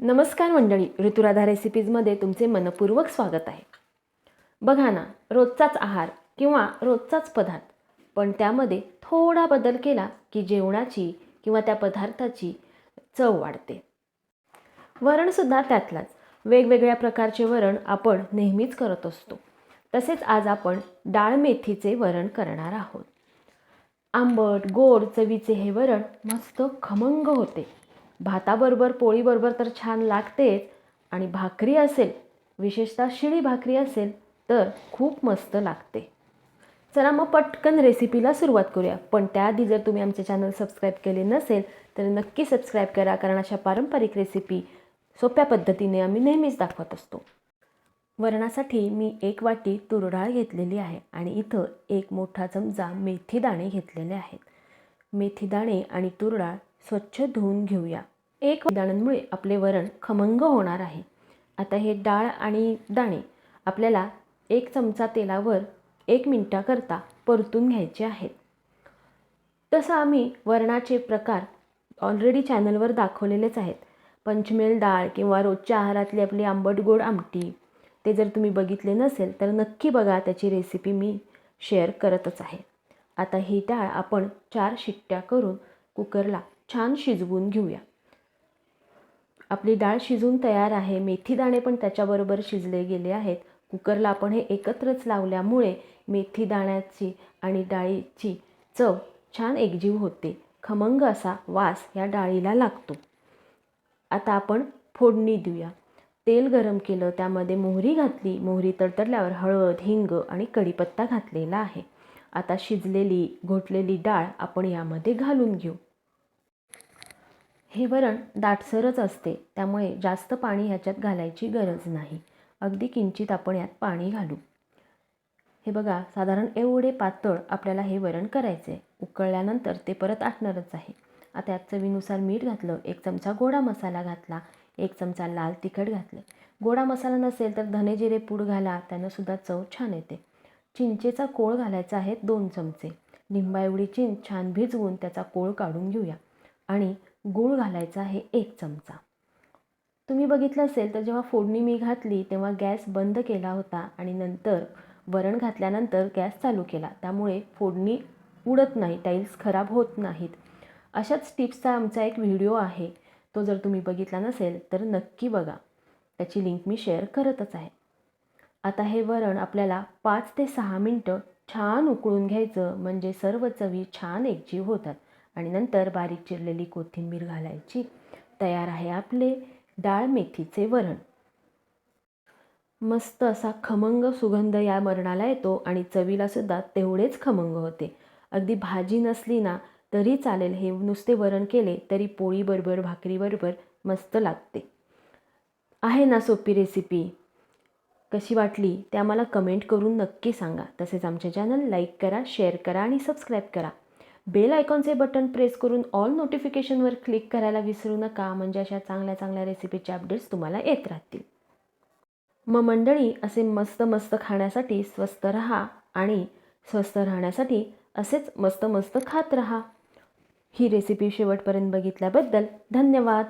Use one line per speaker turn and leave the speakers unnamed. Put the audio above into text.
नमस्कार मंडळी ऋतुराधा रेसिपीजमध्ये तुमचे मनपूर्वक स्वागत आहे. बघा ना रोजचाच आहार किंवा रोजचाच पदार्थ पण त्यामध्ये थोडा बदल केला की जेवणाची किंवा त्या पदार्थाची चव वाढते. वरणसुद्धा त्यातलाच. वेगवेगळ्या प्रकारचे वरण आपण नेहमीच करत असतो. तसेच आज आपण डाळ मेथीचे वरण करणार आहोत. आंबट गोड चवीचे हे वरण मस्त खमंग होते. भाताबरोबर पोळीबरोबर तर छान लागतेच. आणि भाकरी असेल विशेषतः शिळी भाकरी असेल तर खूप मस्त लागते. चला मग पटकन रेसिपीला सुरुवात करूया. पण त्याआधी जर तुम्ही आमचे चॅनल सबस्क्राईब केले नसेल तर नक्की सबस्क्राईब करा कारण अशा पारंपरिक रेसिपी सोप्या पद्धतीने आम्ही नेहमीच दाखवत असतो. वरणासाठी मी एक वाटी तुरडाळ घेतलेली आहे आणि इथं एक मोठा चमचा मेथी दाणे घेतलेले आहेत. मेथी दाणे आणि तुरडाळ स्वच्छ धुवून घेऊया. एक दाण्यांमुळे आपले वरण खमंग होणार आहे. आता हे डाळ आणि दाणे आपल्याला एक चमचा तेलावर एक मिनटाकरता परतून घ्यायचे आहेत. तसं आम्ही वरणाचे प्रकार ऑलरेडी चॅनलवर दाखवलेलेच आहेत. पंचमेल डाळ किंवा रोजच्या आहारातली आपली आंबट गोड आमटी ते जर तुम्ही बघितले नसेल तर नक्की बघा त्याची रेसिपी मी शेअर करतच आहे. आता ही डाळ आपण चार शिट्ट्या करून कुकरला छान शिजवून घेऊया. आपली डाळ शिजून तयार आहे. मेथी दाणे पण त्याच्याबरोबर शिजले गेले आहेत. कुकरला आपण हे एकत्रच लावल्यामुळे मेथी दाण्याची आणि डाळीची चव छान एकजीव होते. खमंग असा वास या डाळीला लागतो. आता आपण फोडणी देऊया. तेल गरम केलं त्यामध्ये मोहरी घातली. मोहरी तडतडल्यावर हळद हिंग आणि कढीपत्ता घातलेला आहे. आता शिजलेली घोटलेली डाळ आपण यामध्ये घालून घेऊ. हे वरण दाटसरच असते त्यामुळे जास्त पाणी ह्याच्यात घालायची गरज नाही. अगदी किंचित आपण यात पाणी घालू. हे बघा साधारण एवढे पातळ आपल्याला हे वरण करायचे आहे उकळल्यानंतर ते परत आटणारच आहे. आता यात चवीनुसार मीठ घातलं एक चमचा गोडा मसाला घातला एक चमचा लाल तिखट घातले. गोडा मसाला नसेल तर धने जिरे पूड घाला त्यानंसुद्धा चव छान येते. चिंचेचा कोळ घालायचा आहे दोन चमचे. लिंबा एवढी चिंच छान भिजवून त्याचा कोळ काढून घेऊया. आणि गूळ घालायचा आहे एक चमचा. तुम्ही बघितलं असेल तर जेव्हा फोडणी मी घातली तेव्हा गॅस बंद केला होता आणि नंतर वरण घातल्यानंतर गॅस चालू केला. त्यामुळे फोडणी उडत नाही टाईल्स खराब होत नाहीत. अशाच टिप्सचा आमचा एक व्हिडिओ आहे. तो जर तुम्ही बघितला नसेल तर नक्की बघा. त्याची लिंक मी शेअर करतच आहे. आता हे वरण आपल्याला पाच ते सहा मिनटं छान उकळून घ्यायचं. म्हणजे सर्व चवी छान एकजीव होतात. आणि नंतर बारीक चिरलेली कोथिंबीर घालायची. तयार आहे आपले डाळ मेथीचे वरण. मस्त असा खमंग सुगंध या मरणाला येतो आणि चवीलासुद्धा तेवढेच खमंग होते. अगदी भाजी नसली ना तरी चालेल हे नुसते वरण केले तरी पोळीबरोबर भाकरीबरोबर मस्त लागते. आहे ना सोपी रेसिपी कशी वाटली? ते आम्हाला कमेंट करून नक्की सांगा. तसेच आमचे चॅनल लाईक करा शेअर करा आणि सबस्क्राईब करा. बेल आयकॉनचे बटन प्रेस करून ऑल नोटिफिकेशनवर क्लिक करायला विसरू नका म्हणजे अशा चांगल्या चांगल्या रेसिपीचे अपडेट्स तुम्हाला येत राहतील. मग मंडळी असे मस्त मस्त खाण्यासाठी स्वस्त रहा आणि स्वस्त राहण्यासाठी असेच मस्त मस्त खात रहा. ही रेसिपी शेवटपर्यंत बघितल्याबद्दल धन्यवाद.